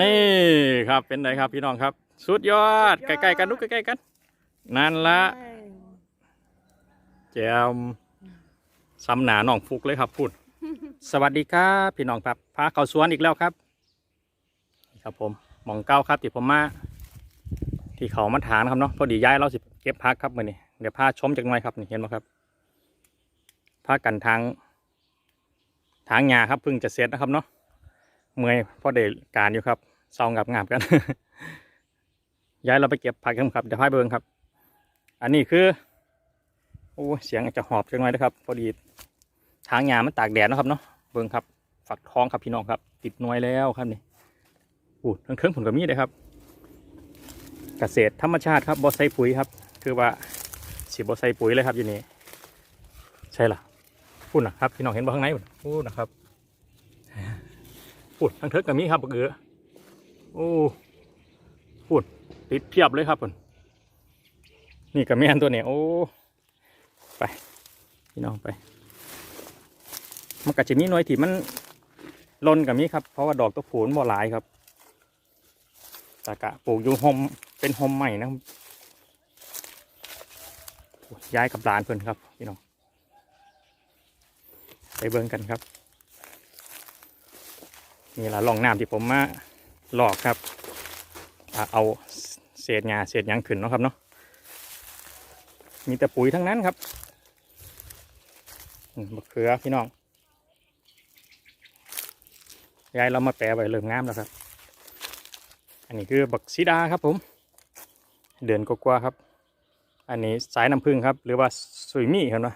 นี่ครับเป็นไงครับพี่น้องครับ สุดยอดใกล้ๆกันลูกใกล้ๆกันนั่นละแจมซ้ำหนาน้องฟุกเลยครับพูด สวัสดีครับพี่น้องครับพาเขาสวนอีกแล้วครับนี่ครับผมหมองเก้าครับที่ผมมาที่เขามาถางนะครับเนาะพอดีย้ายเราสิเก็บพักครับมื่อนี้เดี๋ยวพาชมจากหน่อยครับนี่เห็นไหมครับพากันทางทางหญ้าครับเพิ่งจะเสร็จนะครับเนาะ เมื่อยพอเดการอยู่ครับเศร้างับงับกันย้ายเราไปเก็บผักกันครับเดี๋ยวพาไปเบิงครับ อันนี้คือโอ้เสียงอาจจะหอบจังหน่อยนะครับ พอดีทางหญ้ามันตากแดดนะครับเนาะเบิงครับ ฝักทองครับพี่น้องครับ ติดน่วยแล้วครับนี่อู้ทั้งเครื่องผลกระมีเลยครับ เกษตรธรรมชาติครับบอใส่ปุ๋ยครับคือว่าสีบอใส่ปุ๋ยเลยครับอยู่นี่ใช่ล่ะพูดนะครับพี่น้องเห็นบ่ข้างในพุ่นพูดนะครับ พูดทั้งเทิกกระมีครับบักเอือโอ้พูดติดเพียบเลยครับพุ่นนี่กระแมนตัวเนี่ยโอ้ไปพี่น้องไปมันก็จะมีน่วยที่มันลนกับมีครับ เพราะว่าดอกตัวผูนบ่หลายครับแต่กะปลูกอยู่โฮมเป็นโฮมใหม่นะย้ายกับหลานเพิ่นครับพี่น้องไปเบิ่งกันครับ นี่ละล่องน้ำที่ผมมาหลอกครับอเอาเศษหญ้าเศษหยังขึ้นเนาะครับเนาะมีแต่ปุ๋ยทั้งนั้นครับมะเขือพี่น้องยายเรามาแปะไว้เริ่มงามแล้วครับ อันนี้คือบักซีดาครับผม เดือนกว่าครับ อันนี้สายน้ำผึ้งครับ หรือว่าสุยมี่ครับเนาะ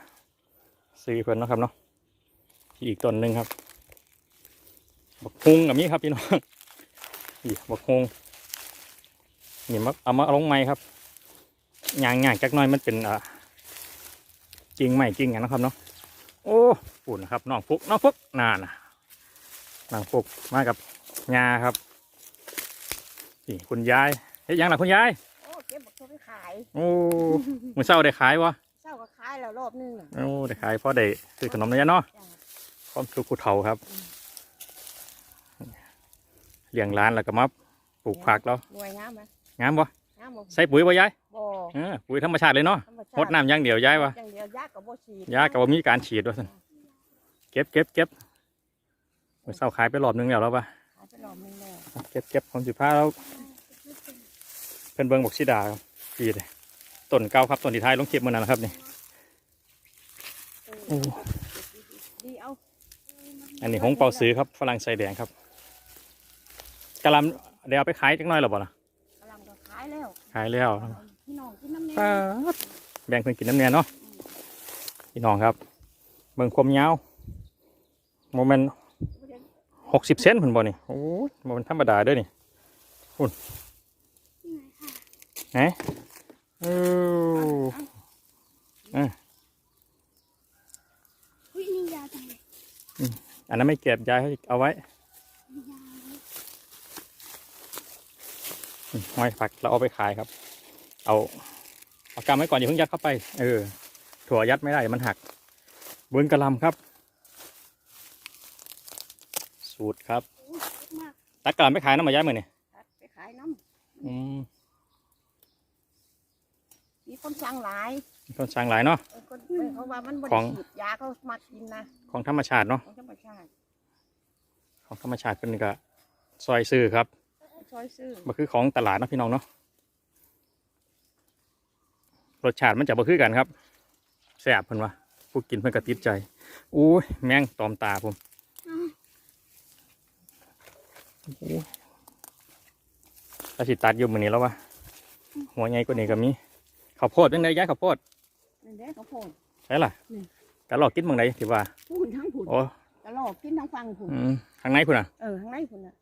ซื้อเพิ่นเนาะครับเนาะอีกต้นหนึ่งครับ บักฮุงกับนี้ครับพี่น้องนี่บักฮุงนี่มาเอามาลงไม้ครับยางยางจักหน้อยมันเป็นอ่ากิ่งไม้กิ่งอย่างนะครับเนาะโอ้ปุ่นนะครับน้องฟุกน้องฟุกน่านะนางปลุกมากับงาครับนี่คุณยายเฮ้ยยังล่ะคุณยายโอ้เก็บบักเขาไปขายโอ้มือเศร้าได้ขายวะเศร้าก็ขายแล้วรอบนึงน่ะโอ้ได้ขายเพราะได้ซื้อขนมนะยะเนาะจ้ะความสุขกูเฒ่าครับ เลี้ยงร้านแล้วก็มาปลูกผักแล้วรวยงามไหมงามปะงามบ่ใส่ปุ๋ยปะยายบ่เออปุ๋ยธรรมชาติเลยเนาะธรรมชาติงดน้ำอย่างเดียวยายวะอย่างเดียวยากับบ่ฉีดยากับว่ามีการฉีดวะสันเก็บเก็บเก็บมือเศร้าขายไปรอบนึงแล้วแล้วปะขายไปรอบนึงแล้วเก็บเก็บผมสิพาเราเพิ่นเบิ่งบอกชิดาครับปีเลยต้นเก่าครับต้นที่ท้ายลงเก็บมื่อนั้นนะครับนี่เออโอ้ดีเอาอันนี้หงเปาซื้อครับฝรั่งใส่แดงครับ กะหลำเดี๋ยวเอาไปขายจักหน่อยหรอบ่ล่ะกำลังก็ขายแล้วขายแล้วพี่น้องกินน้ำแน่ป๊าดแบ่งเพิ่นกินน้ำเนียเนาะพี่น้องครับเบิ่งความยาวโมเมนหกสิบเซนเพิ่นบ่นี่โอ้ยโมเมนธรรมดาเด้อนี่คุณไหนเอออุ้ยนี่ยาวจังเลยอันนั้นไม่เก็บยายให้เอาไว้ นี่ยาวเลย อืม ห้อยฝักเราเอาไปขายครับ เอาเอากำไว้ก่อนอย่าเพิ่งยัดเข้าไป เออ ถั่วยัดไม่ได้มันหัก เบิ้งกระหลำครับ สูตรครับอุ้ยเยอะมากตักกระหลำไปขายน้ำมาย้ายมือนี่ไปขายน้อืมำมีคนสั่งหลายต้นสร้างหลายเนาะเออคนเพราะว่ามันบ่ขอได้งฉีดยาเขามากินนะของธรรมชาติเนาะของธรรมชาติ ของธรรมชาติเป็นก็ซอยซื้อครับ ช่วยซื้อมันคือของตลาดเนาะพี่น้องเนาะรสชาติมันจะบ่คือกันครับแซ่บเพิ่นว่าผู้กินเพิ่นก็ติดใจอู้ยแมงตอมตาผมอ้าวถ้าสิตัดอยู่มือนี้แล้ววะหัวใหญ่กว่านี้ก็มีข้าวโพดเป็นไงย้ายข้าวโพดนั่นแหละเขาวโพดใช่ล่ะนี่กะลอกกินเมืองไหนที่ว่าพูนทั้งพูนโอ้กระลอกกินทั้งฟังพูนอืมทางไหนพุ่นอะเออข้างในพูนน่ะ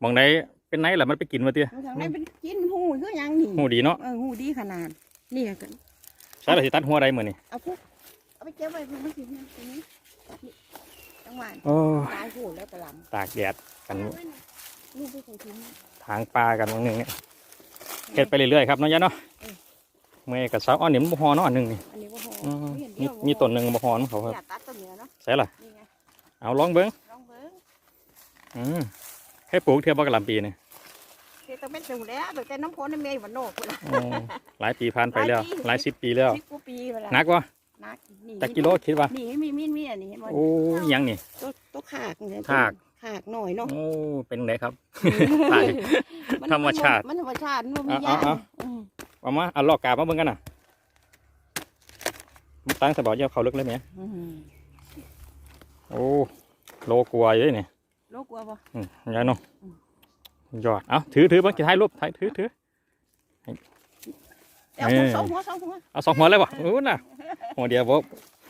หมองไหน เป็นไหนล่ะมันไปกินมาเตี้ยข้างในเป็นกินหูคือหยังนี่หูดีเนาะเออหูดีขนาดนี่ก็ใช่ล่ะสิตัดหัวใดมือนี่เอาพวกเอาไปเก็บไว้เพื่อมากินนะตรงนี้นี่จังหวะโอ้ตายหูแล้วกระหลตากแดดกันเอาไว้หน่อยำลูกไปใส่ถุงนะทางปลากันวันหนึ่งเนี่ยเฮ็ดไปเรื่อยๆครับเน้องยะเนาะเออเมื่อกับสาวอ้อนนี่มันบ่ฮอเนาะอันหนึ่งนี่อันนี้ว่าพออืมเห็นมีเดียวบ่พอมีต้นหนึ่งบ่ฮอของเขาครับอยากตัดต้นเหนือเนาะใช่ล่ะนี่ไงเอาลองเบิ้งลองเบิ้งอืม ให้ปลูกเทียบบ่กะหล่ำปีนี่เต้องเป็นสูแล้วตั้งแต่น้ำพ้นน้ำเมย์วันโนกพุ่นล่ะโอ้หลายปีผ่านไปแล้วหหลาลายยปีสิบปีแล้วสิบกว่าปีไปแล้วหนักวะนักนี่จักกิโลคิดว่านี่มีมีมีอันนี้เห็นบ่โอ้ยยังนี่ตัวตัวขากเนี่ยขากขากหน่อยเนาะโอ้เป็นไงครับตายธรรมชาติมันธรรมชาติมันมีเอายาเอาเอาเอามาเอาลอกกาบมาเบิ่งกันน่ะมันตั้งสะบอกเยี่ยเขาลึกเลยไหมอืมโอ้โลกลัวอยู่นี่ โลกกลัวปะอืมยายเนาะยอดเอาถือถือเบิ่งถ่ายรูปถ่ายถือถือเอาเอ้หัวยสองหัวสองหัวเอาสองหัวเลยวะโอ้น่ะหัวเดียวบ่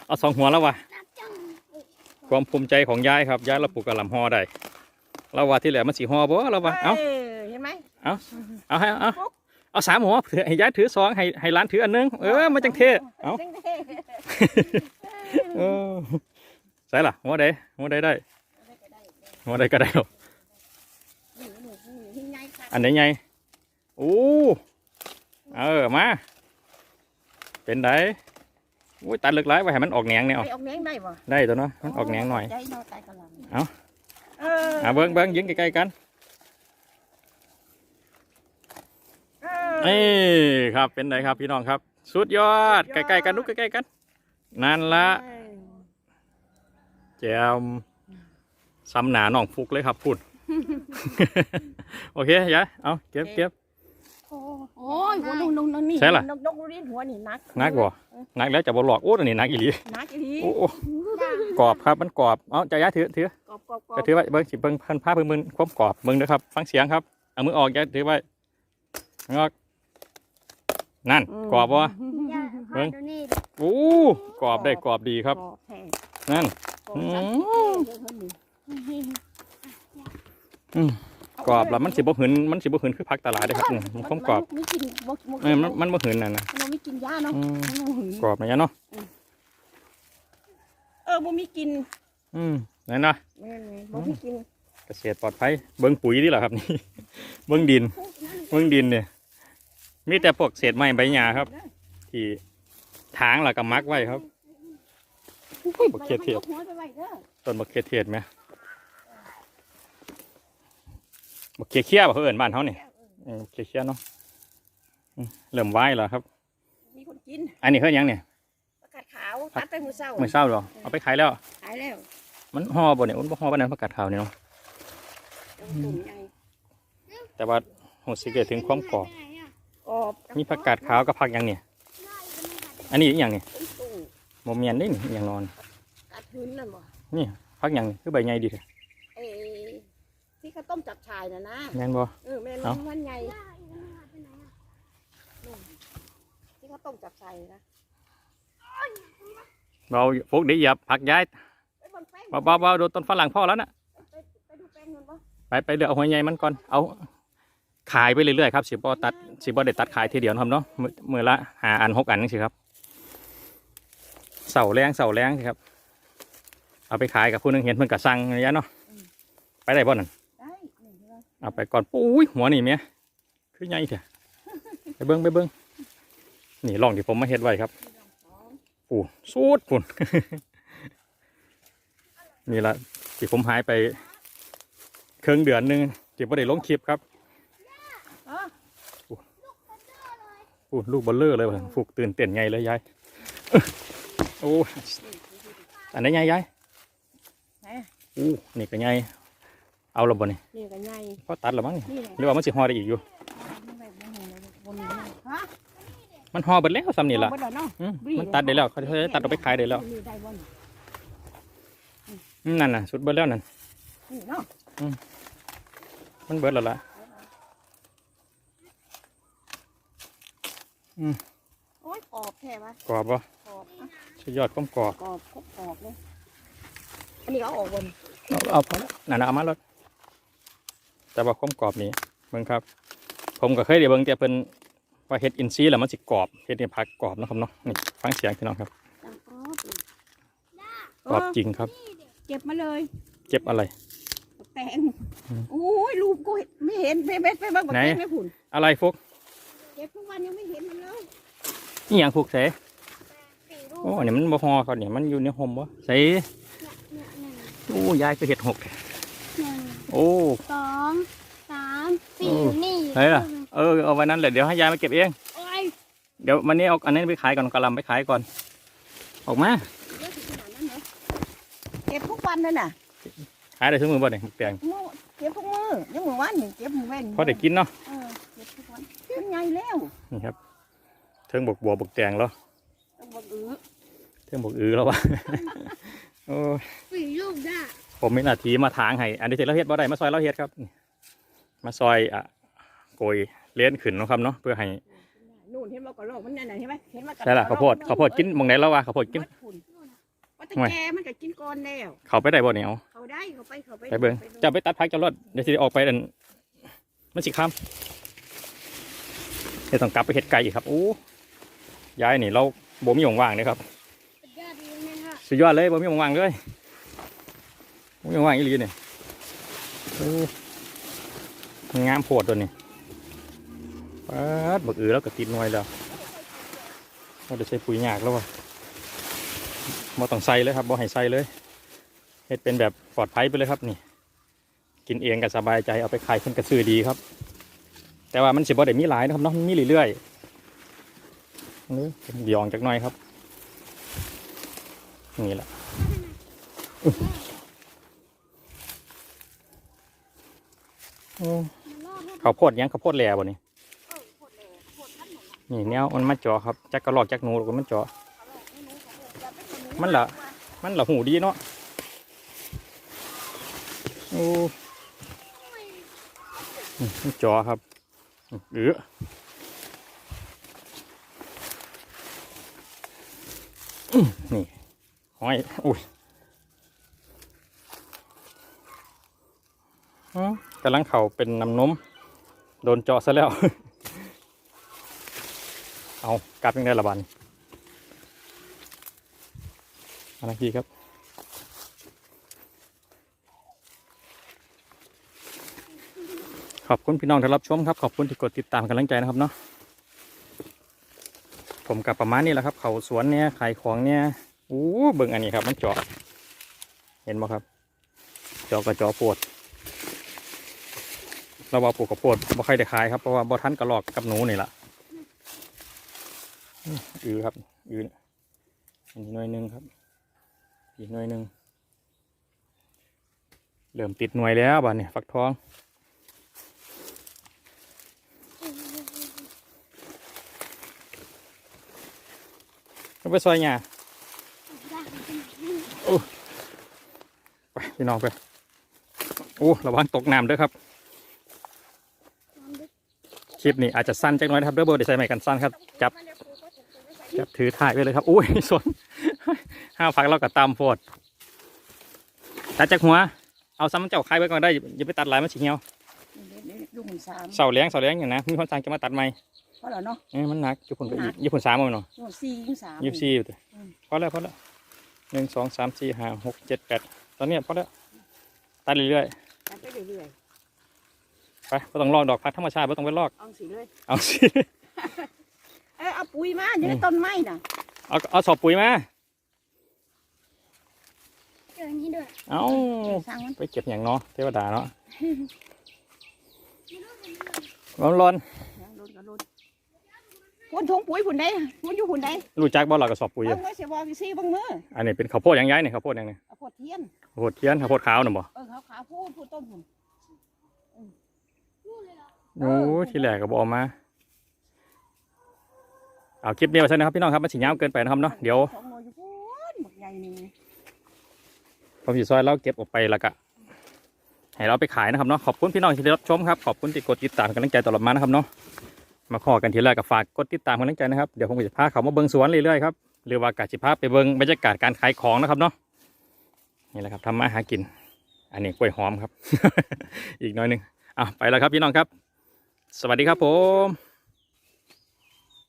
เอาสองหัวแล้ววะนักจังความภูมิใจของยายครับยายเราปลูกกะหล่ำฮอได้เราว่าที่เหลือมันสีฮอบ่เราว่าเอาเอ้ยเห็นไหมเอาให้เอาเอาสามหัวถือให้ยายถือสองให้ให้หลานถืออันหนึงเออมันจังเท่เอาเท่เออใส่ล่ะหัวใดหัวใดได้ หัวใดก็ได้หรอกนี่นี่นี่หิ้งใหญ่ค่ะอันไหนไงโอ้เออมา เป็นไดอุ้ยตัดลึกไรไว้ให้มันออกแหนงเนี่ยเอาไปออกแหนงได้ปะได้ตัวเนาะมันออกแหนงหน่อยใจเนาะใจกะหล่ำเอาเอออะเบิ้งเบิ้งยิงใกล้ๆกันเออนี่ครับเป็นไดครับพี่น้องครับ สุดยอดใกล้ๆกันนุกใกล้ๆกันนั่นละเออแจม ซ้ำหนาหนองฟุกเลยครับพูด โอเคยายเอาเก็บเก็บ โอ้โอ้ยหัวนุ่งนุ่งนุ่งนี่ใช่ล่ะ นกนกรีนหัวนี่นักนักบ่นักแล้วจะบอหลอกโอ้ตัวนี้นักอีหลีนักอีหลีโอ้โอ้กรอบครับมันกรอบเอาใจยายถือถือกรอบกรอบกรอจะบถือไว้เบิ้งสิเบิ้งเพิ่นผ้าเบิ้งมือความกรอบเบิ้งเด้อครับ ฟังเสียงครับเอามือออกยายถือไว้งอกนั่นกรอบบ่ยาเบิ่พางดูนี่ดิโอ้กรอบได้กรอบดีครับ กรอบแท้นั่นกรอบอืจังมเดี๋ยวเพิ่นนี่อืม กรอบแล้วมันสิบ่หืนมันสิบ่หืนคือผักตลาดเด้อครับอืมมันความกรอบไม่กินบ่บ่เออมันมันบ่หืนน่ะนะมันไม่กินยาเนาะอืมมันบ่หืนกรอบนะยะเนาะเออบ่มีกิน อืมนั่นนะแม่นๆบ่มีกินเกษตรปลอดภัยเบิ้งปุ๋ยนี่แหละครับนี่เบิ้งดิน เบิ้งดินเนี่ยมีแต่พวกเศษไม้ใบหญ้าครับ ที่ถางแล้วก็มักไว้ครับบักเขียดเทียดยกหัวไปไว้เด้อต้นบักเขียดเทียดไหม บักเขียดเขี้ยบ่เขาเอิ้นบ้านเขาเนี่ยเขียดเขี้ยเนาะอืมเริ่มไหวแล้วครับ มีคนกิน อันนี้เขายังเนี่ยประกาศขาวตัดไปมื้อเช้าไม่เศร้าหรอเอาไปขายแล้ว ขายแล้ว มันห่อบ่เนี่ยมันบ่ห่อปานนั้นประกาศข่าวเนี่ยเนาะต้นใหญ่แต่ว่าหูสิเกิดถึงความกรอบไปไหนอะกรอบมีผักกาดขาวกับผักหยังเนี่ยได้ก็ไม่กัดอันนี้อีกอย่างเนี่ยเป็นตู้โมเมียนนี่นี่อหย่างนอนกัดพื้นนั่นบ่นี่พักอย่างนี่คือใบใหญ่ดีเถอะเอ้ที่เขาต้มจับชายน่ะนะแม่นบ่ เออแม่นเอ้า มันใหญ่ได้ก็ไม่กัดไปไหนอะที่เขาต้มจับชายนะเราพวกได้เหยียบผักย้ายไปบนแป้งเบาๆเบาๆโดนต้นฝรั่งพ่อแล้วนะไปไปดูแป้งมันบ่ไปไปเลือกเอาหัวใหญ่มันก่อนเอาขายไปเรื่อยๆครับสิบ่ตัดสิบ่ได้ตัดขายทีเดียวนะครับเนาะมื้อมือละหาอันหกอันนี่สิครับเสาแรงเสาแรงสิครับ เอาไปขายกับผู้หนึงเห็นเพิ่นก็สั่งระยะเนาะไปได้บ่นั่นได้นี่ใช่ไหม เอาไปก่อนปุ้ยหัวนี่เมียคือใหญ่เถอะไปเบิ้งไปเบิ้งนี่ลองที่ผมมาเฮ็ดไว้ครับปูสูดปุ่นนี่ละที่ผมหายไปเครื่องเดือนหนึงที่ไ่ได้ลงคลิปครับอ๋อปูลูกบอลเลอร์เลยว่ะฟูกตื่นเต้นไงเลยยายโอ้อันนี้ไงยายไหนอู้นี่ก็ไง เอาและบ่นี่นี่ก็ใหญ่พอตัดและมั้งนี่นี่แหละหรือว่ามันสิห่อได้อีกอยู่นี่แบบบ่หูเลยบนนี้ฮะมันห่อเบิดแล้วซ้ำนี่ละเอาเบิดแล้วเนาะอืมมันตัดได้แล้วเขาจะตัดเอาไปขายได้แล้วนี่ได้บ่นี่อืมนั่นน่ะสุดเบิดแล้วนั่นนี่เนาะมันเบิดแล้วล่ะโอ้ยกรอบแท้ปะกรอบบ่กรอบอะสุดยอดความกรอบกรอบครบกรอบเลยอันนี้เอาออกบนเอาเอาพอแล้วนั่นน่ะเอามาแล้ว แต่ว่าความกรอบนี้เบิ่งครับ ผมก็เคยได้เบิ่งแต่เพิ่นว่าเฮ็ดอินซีย์แล้วมันสิกรอบเฮ็ดให้ผักกรอบนะครับเนาะนี่ฟังเสียงพี่น้องครับจังกรอบเลยกรอบจริงครับ เก็บมาเลยเก็บอะไรแตงอืมโอ้ยลูกกูเห็นไม่เห็นไปไปไปบ้างบักไหนแตงไม่ผุนอะไรพวกเก็บทุกวันยังไม่เห็นมันเลยนี่หยังพวกเสสี่ลูกโอ้อันนี้มันบ่ฮอเขาเนี่ยมันอยู่ในห่มบ่เสเนี่ยเนี่ยหนึ่งโอ้ยายก็เฮ็ดหกหนึ่ง โอ้สองสามสี่โอ้นี่เไหนล่ะ เออเอาไว้นั้นแหละเดี๋ยวให้ยายมาเก็บเอง โอ้ยเดี๋ยววันนี้เอาอันนี้ไปขายก่อนกะหลำไปขายก่อน ออกมาเยอะถึงขนาดนั้นเหรอเก็บทุกวันเลยน่ะขายได้ทุกมือบ่เนี่ยหมึกแดงมื้อเก็บทุกมื้อยังมื้อวันนี่เก็บมื้อเว้นพอได้กินเนาะเออเก็บทุกวันมันใหญ่แล้วนี่ครับเทิงบกบัวบกแดงแล้วต้องบอกอื้อเทิงบกอือแล้ววะโอ้ยฝีลูกได้ ผมมีหน้าที่มาทางให้ อันนี้เสร็จแล้วเฮ็ดบ่ได้มาซอยเราเฮ็ดครับนี่มาซอยอะโกยเลี้ยนขึ้นเนาะครับเนาะเพื่อให้นู่นเห็นบ่กระโหลกมันนั่นน่ะเห็นไหมเห็นว่ากระใช่ล่ะข้าวโพดข้าวโพดกินหมองไหนแล้ววะข้าวโพดกินวัดพุ่นว่าแต่ห่วยแกมันก็กินก่อนแล้วเขาไปได้บ่เนี่ยเอาเขาได้เขาไปเขาไปไปเบิ่งจะไปตัดพักจะรถเดี๋ยวสิได้ออกไปเดินมันสิค้ำเดี๋ยวต้องกลับไปเฮ็ดไก่อีกครับโอ้ยายนี่เราบ่มีหยงว่างเลยครับสุดยอดดีไหมคะสุดยอดเลยบ่มีหยงว่างเลยบ่มีห ยังว่างอีหลีเนี่ยมันงามโพดตัวนี้ปัดบักอือแล้วก็ติดหน่วยแล้วเราได้ใช้ปุ๋ยหยากแล้ววะบ่ต้องใส่เลยครับบ่ให้ใส่เลยเฮ็ดเป็นแบบปลอดภัยไปเลยครับนี่ กินเองก็สบายใจเอาไปขายคนกระซื้อดีครับ แต่ว่ามันสิบ่ได้มีหลายนะครับเนาะมันมีเรื่อยๆนี่ผมหยองจักหน่อยครับ นี่แหละ อื้อมันรอดให้ข้าวโพดยังข้าวโพดแหล่บ่นี่เออโพดเลยโพดท่านหนูนี่แนวมันมาเจาะครับจักกระลอกจักหนูหรอกมันเจาะเขาหลอมันเหรอมันละหูดีเนาะโอ้มันจาะครับเอออื้อนี่ห้อยอุ้ยอือ กำลังเข่าเป็นน้ำนมโดนเจาะซะแล้ว เอากลับยังได้ละบันมาทักทีครับขอบคุณพี่น้องที่รับชมครับ ขอบคุณที่กดติดตามกำลังใจนะครับเนาะผมกับประมาณนี้แหละครับ เขาสวนเนี่ยขายของเนี่ยอู้เบิ่งอันนี้ครับ มันเจาะเห็นไหมครับ เจาะกระเจาะปวด เราว่าปลูกกับปวดบ่ใครได้ขายครับเพราะว่าบ่ทันกระลอกกับหนูนี่แหละอือครับอืออันนี้หน่วยหนึ่งครับ อีกหน่วยหนึ่งเริ่มติดหน่วยแล้วบ้านเนี่ยฟักทองก็ไปซอยหญ้าได้เป็นไปพี่น้องไปโอ้ระวังตกน้ำด้วยครับ คลิปนี้อาจจะสั้นจักหน่อยนะครับเด้อโบเดี๋ยวใส่ใหม่กันสั้นครับจับจับถือถ่ายไว้เลยครับอุ้ยสนห้าวพักเราก็ตามโพดตัดจากหัว เอาซ้ำเจ้าคายไว้ก่อนได้อย่าไปตัดหลายมันสิเหี่ยวเดี๋ยวๆดูหุ่นสามเสาแรงเสาแรงอย่างนะมีคนสั่งจะมาตัดใหม่เพราะเหรอเนาะเอ้ยมันหนักญี่ปุ่นก็หนัอีกกญี่ปุ่นสามเอาหน่อยหุ่นสี่หุ่นสามยี่สิบสี่อยู่แต่อืมพอแล้วพอแล้วหนึ่งสองสามสี่ห้าหกเจ็ดแปดตอนเนี้ยพอแล้วตัดเรื่อยตัดไปเรื่อยๆ ไปไม่ต้องลอกดอกพัดธรรมชาติไม่ต้องไปลอกๆเอาสีเลย เอาสิ เออเอาปุ๋ยมาอยู่ในต้นไม้น่ะเอาเอาสอบปุ๋ยมา เจอนี่ด้วยเอาสร้างมันไปเก็บอย่างเนาะเทวดาเนาะไม่รู้เป็นอะไรร้อนร้อนยังโดนก็โดนพุ่นทงปุ๋ยพุ่นได้พุ่นอยู่พุ่นได้ๆรู้จักบ่หลักกระสอบปุ๋ยเอาอะไว้เสียบอกสิซี่เบางมืออันนี้เป็นข้าวโพดอย่างย้ายนี่ข้าวโพดอย่างนี้เอาโพดเทียนข้าวโพดเทียนข้าวโพดขาวน่ะบ่เออขาวขาวๆพูดพูดต้นพุ่น นู่นเลยเหรอ โอ้ทีแรกก็บเอกมาเอาคลิปนี้ไว้ใช่นะครับพี่น้องครับมันสิยาวเกินไปนะครับเนาะเดี๋ยวสองหน่วยอยู่พุ่นบักใหญ่นี่ผมสิซอยเราเก็บออกไปแล้วก็ให้เราไปขายนะครับเนาะขอบคุณพี่น้องที่ได้รับชมครับขอบคุณที่กดติดตามกำลังใจตลอดมานะครับเนาะมาขอกันทีแรกกับฝากกดติดตามกำลังใจนะครับเดี๋ยวผมก็จะพาเขามาเบิ้งสวนเรื่อยๆครับหรือว่ากาจิพาไปเบิ้งบรรยากาศการขายของนะครับเนาะนี่แหละครับทำมาหากิน อันนี้กล้วยหอมครับ อีกหน้อยหนึ่ง อะไปแล้วครับพี่น้องครับ สวัสดีครับผม